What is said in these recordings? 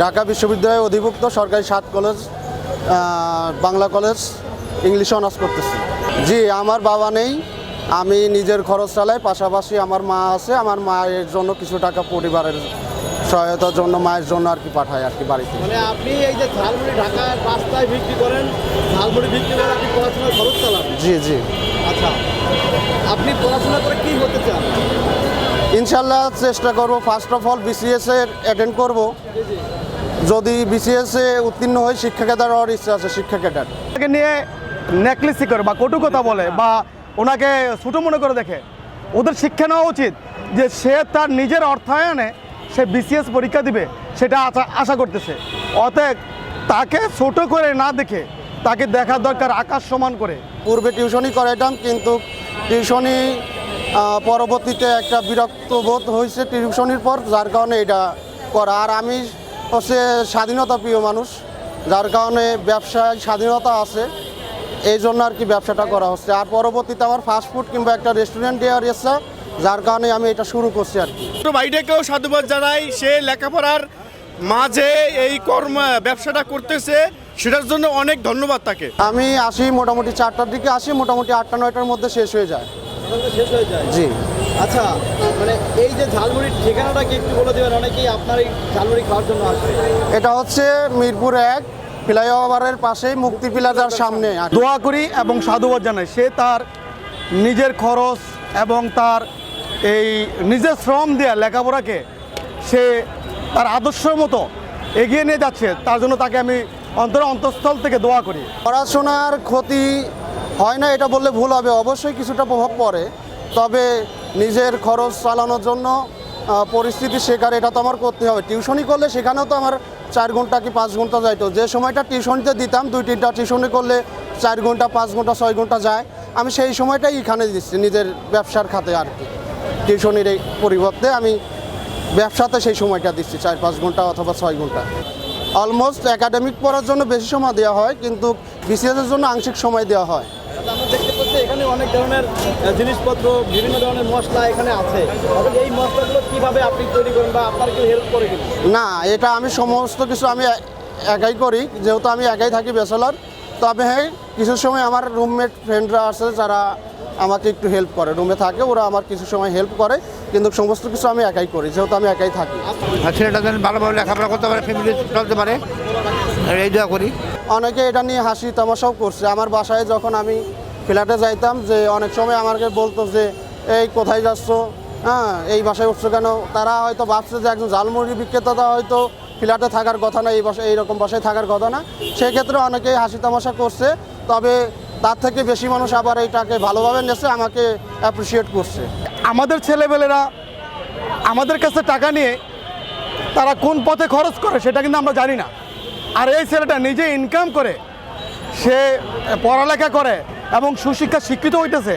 ঢাকা বিশ্ববিদ্যালয়ে অধিভুক্ত সরকারি সাত কলেজ বাংলা কলেজ ইংলিশে অনার্স করতেছি। জি আমার বাবা নেই। আমি নিজের খরচ চালাই পাশাপাশি আমার মা আছে। আমার মায়ের জন্য কিছু টাকা পরিবারের সহায়তার জন্য মায়ের জন্য আর কি পাঠায় আর কি বাড়িতে। মানে আপনি এই যে ঝালমুড়ি ঢাকার রাস্তায় বিক্রি করেন ঝালমুড়ি বিক্রি করে আপনি পড়াশোনার খরচ চালান? জি জি। আচ্ছা। আপনি পড়াশোনা করে কি হতে চান? ইনশাল্লাহ চেষ্টা করব। ফার্স্ট অফ অল বিসিএস এর অ্যাটেন্ড করব। যদি বিসিএস এ উত্তীর্ণ হই শিক্ষা ক্যাডার হওয়ার ইচ্ছা আছে শিক্ষা ক্যাডার তাকে নিয়ে নেকলেসি করে বা কটু কথা বলে বা ওনাকে ছোটো মনে করে দেখে। ওদের শিক্ষা নেওয়া উচিত যে সে তার নিজের অর্থায়নে সে বিসিএস পরীক্ষা দিবে সেটা আশা আশা করতেছে। অতএব তাকে ছোট করে না দেখে তাকে দেখা দরকার আকাশ সমান করে। পূর্বে টিউশনই করাইতাম কিন্তু টিউশনি পরবর্তীতে একটা বিরক্ত বোধ হয়েছে টিউশনির পর যার কারণে এটা করা। আর আমি হচ্ছে স্বাধীনতা প্রিয় মানুষ যার কারণে ব্যবসায় স্বাধীনতা আছে এই জন্য আর কি ব্যবসাটা করা হচ্ছে। আর পরবর্তীতে আমার ফাস্টফুড কিংবা একটা রেস্টুরেন্ট দেওয়ার ইচ্ছা যার কারণে আমি এটা শুরু করছি আর কি। ভাইটাকেও সাধুবাদ জানাই সে লেখাপড়ার মাঝে এই কর্ম ব্যবসাটা করতেছে সেটার জন্য অনেক ধন্যবাদ তাকে। আমি আসি মোটামুটি চারটার দিকে আসি মোটামুটি আটটা নয়টার মধ্যে শেষ হয়ে যায়। শেষ হয়ে যায়। জি। আচ্ছা মানে এই যে ঝালমুড়ির ঠিকানাটা কি একটু বলে দেবেন? অনেকেই আপনার এই ঝালমুড়ি খাওয়ার জন্য আসবে। এটা হচ্ছে মিরপুর এক ফ্লাইওভারের পাশেই মুক্তি প্লাজার সামনে। দোয়া করি এবং সাধুবাদ জানাই। সে তার নিজের খরচ এবং তার এই নিজের শ্রম দেওয়া লেখাপড়াকে সে তার আদর্শ মতো এগিয়ে নিয়ে যাচ্ছে তার জন্য তাকে আমি অন্তর অন্তঃস্থল থেকে দোয়া করি। পড়াশোনার ক্ষতি হয় না, এটা বললে ভুল হবে। অবশ্যই কিছুটা প্রভাব পড়ে। তবে নিজের খরচ চালানোর জন্য পরিস্থিতি শেখার এটা তো আমার করতে হবে। টিউশনি করলে সেখানেও তো আমার চার ঘণ্টা কি পাঁচ ঘণ্টা যাইতো। যে সময়টা টিউশনিতে দিতাম, দুই তিনটা টিউশনি করলে চার ঘণ্টা, পাঁচ ঘণ্টা, ছয় ঘণ্টা যায়। আমি সেই সময়টাই এখানে দিচ্ছি, নিজের ব্যবসার খাতে আর কি। টিউশনির এই পরিবর্তে আমি ব্যবসাতে সেই সময়টা দিচ্ছি, চার পাঁচ ঘণ্টা অথবা ছয় ঘণ্টা। অলমোস্ট একাডেমিক পড়ার জন্য বেশি সময় দেওয়া হয় কিন্তু বিসিএসের জন্য আংশিক সময় দেওয়া হয়। আমরা দেখতে পাচ্ছি এখানে অনেক ধরনের জিনিসপত্র বিভিন্ন ধরনের মশলা এখানে আছে। তবে এই মশলাগুলো কীভাবে আপনি তৈরি করেন বা আপনার কেউ হেল্প করে না এটা আমি সমস্ত কিছু আমি একাই করি যেহেতু আমি একাই থাকি ব্যাচেলার। তবে হ্যাঁ কিছু সময় আমার রুমমেট ফ্রেন্ডরা আছে যারা আমাকে একটু হেল্প করে। রুমে থাকে ওরা আমার কিছু সময় হেল্প করে কিন্তু সমস্ত কিছু আমি একাই করি যেহেতু আমি একাই থাকি। ছেলেটা যেন ভালোভাবে লেখাপড়া করতে পারে ফ্যামিলি চলতে পারে এই দোয়া করি। অনেকে এটা নিয়ে হাসি তামাশাও করছে। আমার বাসায় যখন আমি ফ্ল্যাটে যাইতাম যে অনেক সময় আমাকে বলতো যে এই কোথায় যাচ্ছ? হ্যাঁ এই বাসায় উঠছো কেন? তারা হয়তো ভাবছে যে একজন জালমুড়ি বিক্রেতা হয়তো ফ্ল্যাটে থাকার কথা না এই বাসায় এইরকম বাসায় থাকার কথা না। সেক্ষেত্রে অনেকেই হাসি তামাশা করছে। তবে তার থেকে বেশি মানুষ আবার এইটাকে ভালোভাবে নেছে, আমাকে অ্যাপ্রিসিয়েট করছে। আমাদের ছেলেবেলেরা আমাদের কাছে টাকা নিয়ে তারা কোন পথে খরচ করে সেটা কিন্তু আমরা জানি না। আর এই ছেলেটা নিজে ইনকাম করে সে পড়ালেখা করে এবং সুশিক্ষা শিক্ষিত হইতেছে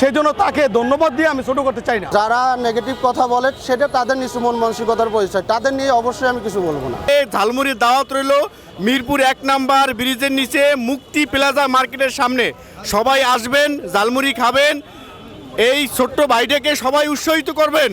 সেই জন্য তাকে ধন্যবাদ দিয়ে আমি ছোটো করতে চাই না। যারা নেগেটিভ কথা বলে সেটা তাদের নিচু মন মানসিকতার পরিচয়। তাদের নিয়ে অবশ্যই আমি কিছু বলব না। এই ঝালমুড়ির দাওয়াত রইল মিরপুর এক নাম্বার ব্রিজের নিচে মুক্তি প্লাজা মার্কেটের সামনে। সবাই আসবেন ঝালমুড়ি খাবেন। এই ছোট্ট ভাইটাকে সবাই উৎসাহিত করবেন।